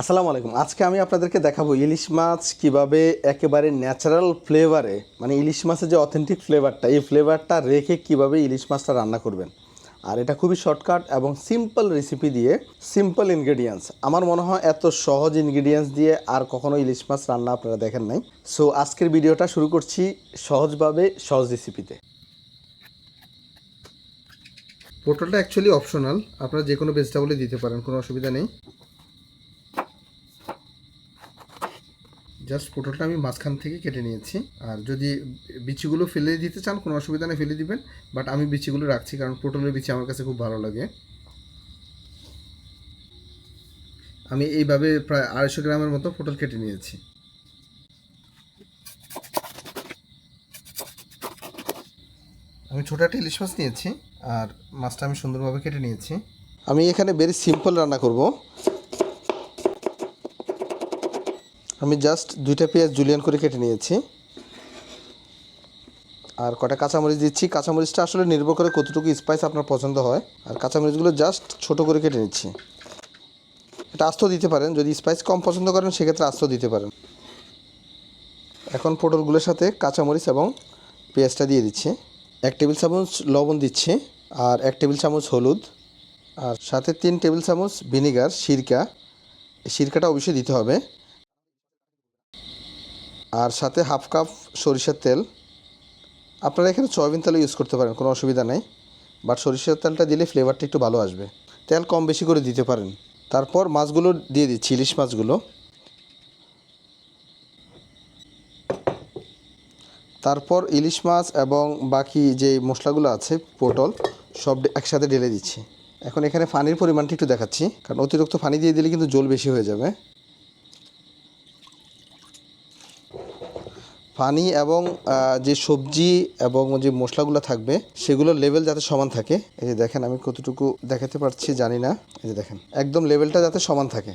আসসালামু আলাইকুম। আজকে আমি আপনাদেরকে দেখাবো ইলিশ মাছ কীভাবে একেবারে ন্যাচারাল ফ্লেভারে মানে ইলিশ মাছের যে অথেন্টিক ফ্লেভারটা এই ফ্লেভারটা রেখে কীভাবে ইলিশ মাছটা রান্না করবেন। আর এটা খুবই শর্টকাট এবং সিম্পল রেসিপি দিয়ে সিম্পল ইনগ্রেডিয়েন্টস আমার মনে হয় এত সহজ ইনগ্রেডিয়েন্টস দিয়ে আর কখনো ইলিশ মাছ রান্না আপনারা দেখেন নাই। সো আজকের ভিডিওটা শুরু করছি সহজভাবে, সহজ রেসিপিতে পটলটা অ্যাকচুয়ালি অপশনাল আপনারা যে কোনো ভেজিটেবলই দিতে পারেন, কোনো অসুবিধা নেই। জাস্ট পটলটা আমি মাঝখান থেকে কেটে নিয়েছি। আর যদি বিচিগুলো ফেলে দিতে চান, কোনো অসুবিধা নেই, ফেলে দিবেন। বাট আমি বিচিগুলো রাখছি কারণ পটলের বিচি আমার কাছে খুব ভালো লাগে। আমি এইভাবে প্রায় আড়াইশো গ্রামের মতো পটল কেটে নিয়েছি। আমি ছোটো একটা ইলিশ মাছ নিয়েছি, আর মাছটা আমি সুন্দরভাবে কেটে নিয়েছি। আমি এখানে ভেরি সিম্পল রান্না করব। আমি জাস্ট দুইটা পেঁয়াজ জুলিয়ান করে কেটে নিয়েছি। আর কটা কাঁচামরিচ দিচ্ছি। কাঁচামরিচটা আসলে নির্ভর করে কতটুকু স্পাইস আপনার পছন্দ হয়। আর কাঁচামরিচগুলো জাস্ট ছোট করে কেটে নিচ্ছি। এটা আস্ত দিতে পারেন। যদি স্পাইস কম পছন্দ করেন, সেক্ষেত্রে আস্ত দিতে পারেন। এখন পটলগুলোর সাথে কাঁচামরিচ এবং পেঁয়াজটা দিয়ে দিচ্ছি। এক টেবিল চামচ লবণ দিচ্ছি আর এক টেবিল চামচ হলুদ আর সাথে তিন টেবিল চামচ ভিনিগার, সিরকা। সিরকাটা অবশ্যই দিতে হবে। আর সাথে হাফ কাপ সরিষার তেল। আপনারা এখানে সয়াবিন তেলও ইউজ করতে পারেন, কোনো অসুবিধা নেই। বাট সরিষার তেলটা দিলে ফ্লেভারটা একটু ভালো আসবে। তেল কম বেশি করে দিতে পারেন। তারপর মাছগুলো দিয়ে দিচ্ছি ইলিশ মাছগুলো। তারপর ইলিশ মাছ এবং বাকি যে মশলাগুলো আছে, পটল, সব একসাথে ঢেলে দিচ্ছি। এখন এখানে পানির পরিমাণটা একটু দেখাচ্ছি, কারণ অতিরিক্ত পানি দিয়ে দিলে কিন্তু জল বেশি হয়ে যাবে। পানি এবং যে সবজি এবং যে মশলাগুলো থাকবে, সেগুলোর লেভেল যাতে সমান থাকে। এই যে দেখেন, আমি কতটুকু দেখাতে পারছি জানি না। এই যে দেখেন, একদম লেভেলটা যাতে সমান থাকে।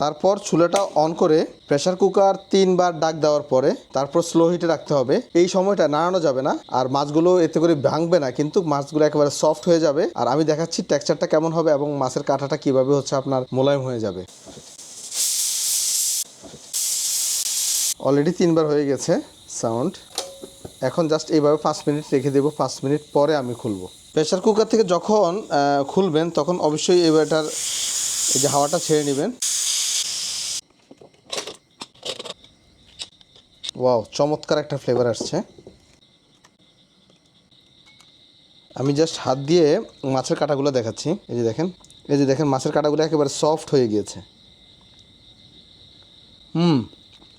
তারপর চুলাটা অন করে প্রেসার কুকার তিনবার ডাক দেওয়ার পরে তারপর স্লো হিটে রাখতে হবে। এই সময়টা নাড়ানো যাবে না, আর মাছগুলো এতে করে ভাঙবে না, কিন্তু মাছগুলো একেবারে সফট হয়ে যাবে। আর আমি দেখাচ্ছি টেক্সচারটা কেমন হবে এবং মাছের কাঁটাটা কীভাবে হচ্ছে আপনার মোলায়েম হয়ে যাবে। অলরেডি তিনবার হয়ে গেছে সাউন্ড এখন জাস্ট এইভাবে পাঁচ মিনিট রেখে দেবো, পাঁচ মিনিট পরে আমি খুলবো। প্রেশার কুকার থেকে যখন খুলবেন, তখন অবশ্যই এবারটার এই যে হাওয়াটা ছেড়ে নেবেন। ওয়াও চমৎকার একটা ফ্লেভার আসছে। আমি জাস্ট হাত দিয়ে মাছের কাঁটাগুলো দেখাচ্ছি। এই যে দেখেন, এই যে দেখেন, মাছের কাঁটাগুলো একেবারে সফট হয়ে গিয়েছে। হুম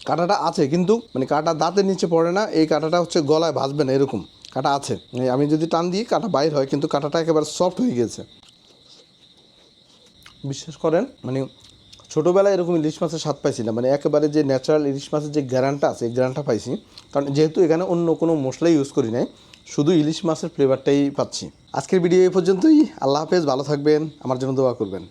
কাঁটাটা আছে, কিন্তু মানে কাঁটা দাঁতের নিচে পড়ে না, এই কাঁটাটা হচ্ছে গলায় ভাসবে না এরকম কাঁটা আছে। আমি যদি টান দিই, কাঁটা বাইর হয়, কিন্তু কাঁটাটা একেবারে সফট হয়ে গেছে বিশ্বাস করেন মানে ছোটোবেলায় এরকম ইলিশ মাছের স্বাদ পাইছিলাম মানে একেবারে যে ন্যাচারাল ইলিশ মাছের যে গ্যারানটা আছে, এই গ্যারানটা পাইছি। কারণ যেহেতু এখানে অন্য কোনো মশলাই ইউজ করি নাই, শুধু ইলিশ মাছের ফ্লেভারটাই পাচ্ছি। আজকের ভিডিও এই পর্যন্তই, আল্লাহ হাফেজ, ভালো থাকবেন, আমার জন্য দোয়া করবেন।